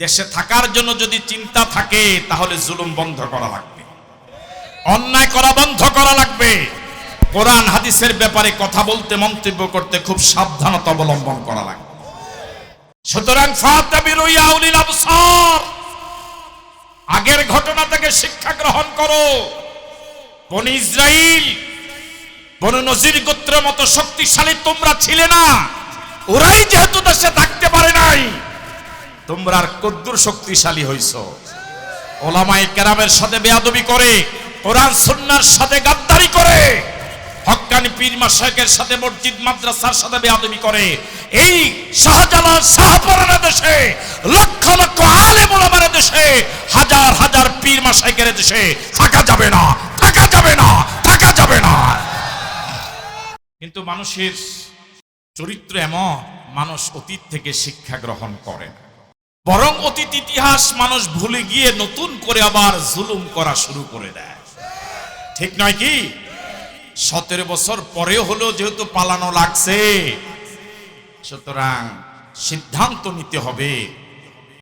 দেশে থাকার জন্য যদি চিন্তা থাকে, তাহলে জুলুম বন্ধ করা লাগবে। অন্যায় করা বন্ধ করা লাগবে। কোরআন হাদিসের ব্যাপারে কথা বলতে, মন্তব্য করতে খুব সাবধানতা অবলম্বন করা লাগবে। সুতরাং আগের ঘটনা থেকে শিক্ষা গ্রহণ করো। কোন ইসরাইল কোন নজির গোত্রের মতো শক্তিশালী তোমরা ছিলে না। ওরাই যেহেতু দেশে থাকতে পারে নাই তোমরা আর কদ্দুর শক্তিশালী হইছ। ওলামাই কেরামের সাথে বেয়াদবি করে, কোরআন, সুন্নার সাথে গাদ্দারি করে হক্কানি পীর মাসাকের সাথে মসজিদ, মাদ্রাসার সাথে বেয়াদবি করে। এই শাহজালাল শাহপরানা দেশে, লক্ষ লক্ষ আলেম ওলামার দেশে, হাজার হাজার পীর মাসাকের দেশে থাকা যাবে না, থাকা যাবে না, থাকা যাবে না। কিন্তু মানুষের চরিত্র এমন, মানুষ অতীত থেকে শিক্ষা গ্রহণ করে না। বরং অতীত ইতিহাস মানুষ ভুলে গিয়ে নতুন করে আবার জুলুম করা শুরু করে দেয়। ঠিক নয় কি? সতেরো বছর পরে হলো যেহেতু পালানো লাগছে, সুতরাং সিদ্ধান্ত নিতে হবে।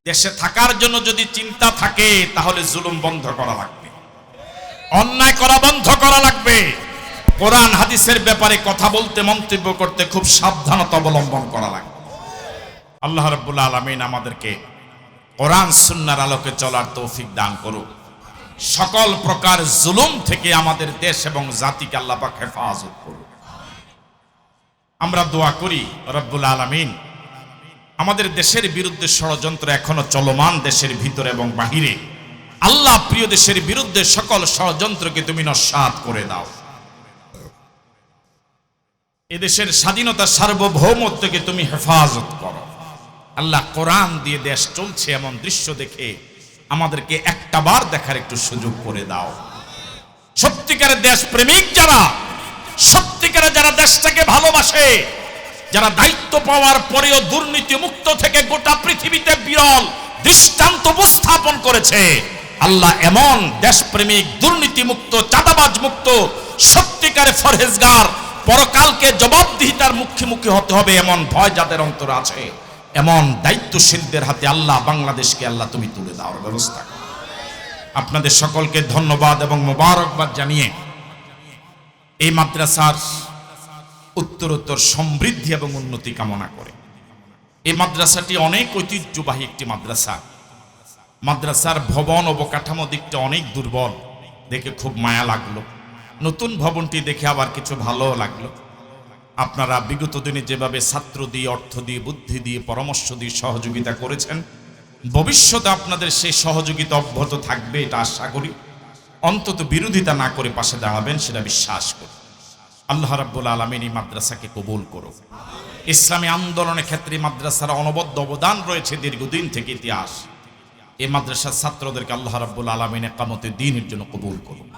দেশে থাকার জন্য যদি চিন্তা থাকে, তাহলে জুলুম বন্ধ করা লাগবে। অন্যায় করা বন্ধ করা লাগবে। কোরআন হাদিসের ব্যাপারে কথা বলতে, মন্তব্য করতে খুব সাবধানতা অবলম্বন করা লাগবে। আল্লাহ রব্বুল আলমিন আমাদেরকে কোরআন সুন্নার আলোকে চলার তৌফিক দান করুক। সকল প্রকার জুলুম থেকে আমাদের দেশ এবং জাতিকে আল্লাহ পাক হেফাজত করুক। আমরা দোয়া করি, রব্বুল আলমিন, আমাদের দেশের বিরুদ্ধে ষড়যন্ত্র এখনও চলমান দেশের ভিতরে এবং বাহিরে। আল্লাহ প্রিয় দেশের বিরুদ্ধে সকল ষড়যন্ত্রকে তুমি নস্বাত করে দাও। এদেশের স্বাধীনতা সার্বভৌমত্বকে তুমি হেফাজত করো। আল্লাহ কোরআন দিয়ে দেশ চলছে এমন দৃশ্য দেখে আমাদেরকে একটা বার দেখার একটু সুযোগ করে দাও। সত্যিকারের দেশ প্রেমিক যারা, সত্যিকারে যারা দেশটাকে ভালোবাসে, যারা দায়িত্ব পাওয়ার পরেও দুর্নীতি মুক্ত থেকে গোটা পৃথিবীতে বিরল দৃষ্টান্ত উপস্থাপন করেছে, আল্লাহ এমন দেশপ্রেমিক দুর্নীতি মুক্ত চাঁদাবাজ মুক্ত সত্যিকারে ফরহেজগার, পরকালকে জবাবদিহিতার মুখোমুখি হতে হবে এমন ভয় যাদের অন্তর আছে। এমন দায়িত্বশীলদের হাতে আল্লাহ বাংলাদেশকে আল্লাহ তুমি তুলে দেওয়ার ব্যবস্থা আপনাদের সকলকে ধন্যবাদ এবং মোবারকবাদ জানিয়ে এই মাদ্রাসার উত্তরোত্তর সমৃদ্ধি এবং উন্নতি কামনা করে। এই মাদ্রাসাটি অনেক ঐতিহ্যবাহী একটি মাদ্রাসা। মাদ্রাসার ভবন অবকাঠামো দিকটা অনেক দুর্বল। দেখে খুব মায়া লাগল। নতুন ভবনটি দেখে আবার কিছু ভালো লাগল। আপনারা বিগত দিনে যেভাবে ছাত্র দিয়ে, অর্থ দিয়ে, বুদ্ধি দিয়ে, পরামর্শ দিয়ে সহযোগিতা করেছেন, ভবিষ্যতে আপনাদের সেই সহযোগিতা অব্যাহত থাকবে, এটা আশা করি। অন্তত বিরোধিতা না করে পাশে দাঁড়াবেন, সেটা বিশ্বাস করি। আল্লাহ রাব্বুল আলমিন এই মাদ্রাসাকে কবুল করুক। ইসলামী আন্দোলনের ক্ষেত্রে মাদ্রাসার অনবদ্য অবদান রয়েছে দীর্ঘদিন থেকে ইতিহাস। এই মাদ্রাসার ছাত্রদেরকে আল্লাহ রাব্বুল আলমিন একামতে দিনের জন্য কবুল করুন